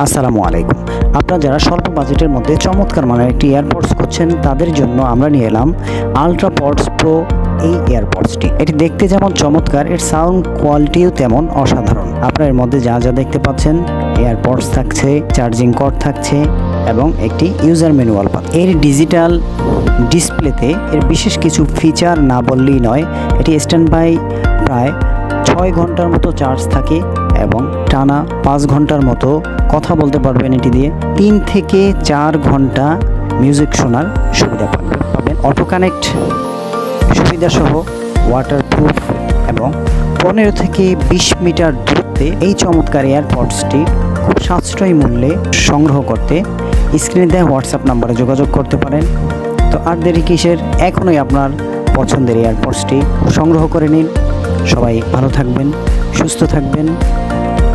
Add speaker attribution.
Speaker 1: আসসালামু আলাইকুম। আপনারা যারা স্বল্প বাজেটের মধ্যে চমৎকার মানের একটি এয়ারপডস করছেন তাদের জন্য আমরা নিয়ে এলাম আলট্রা পডস প্রো এই এয়ারপডসটি এটি দেখতে যেমন চমৎকার, এর সাউন্ড কোয়ালিটিও তেমন অসাধারণ। আপনার এর মধ্যে যা যা দেখতে পাচ্ছেন এয়ারপডস থাকছে চার্জিং কর্ড থাকছে এবং একটি ইউজার ম্যানুয়াল পাত এর ডিজিটাল ডিসপ্লেতে এর বিশেষ কিছু ফিচার না বললেই নয়, এটি স্ট্যান্ড বাই প্রায় ছয় ঘণ্টার মতো চার্জ থাকে এবং টানা পাঁচ ঘণ্টার মতো কথা বলতে পারবেন এটি দিয়ে। তিন থেকে চার ঘণ্টা মিউজিক শোনার সুবিধা পাবেন। পাবেন অটো কানেক্ট সুবিধাসহ ওয়াটারপ্রুফ এবং পনেরো থেকে বিশ মিটার দূরত্বে এই চমৎকার এয়ারপডসটি খুব সাশ্রয়ী মূল্যে সংগ্রহ করতে স্ক্রিনে দেওয়া হোয়াটসঅ্যাপ নাম্বারে যোগাযোগ করতে পারেন। তো আর দেরি কিসের? এখনই আপনার পছন্দের এয়ারপডসটি সংগ্রহ করে নিন। সবাই ভালো থাকবেন, সুস্থ থাকবেন।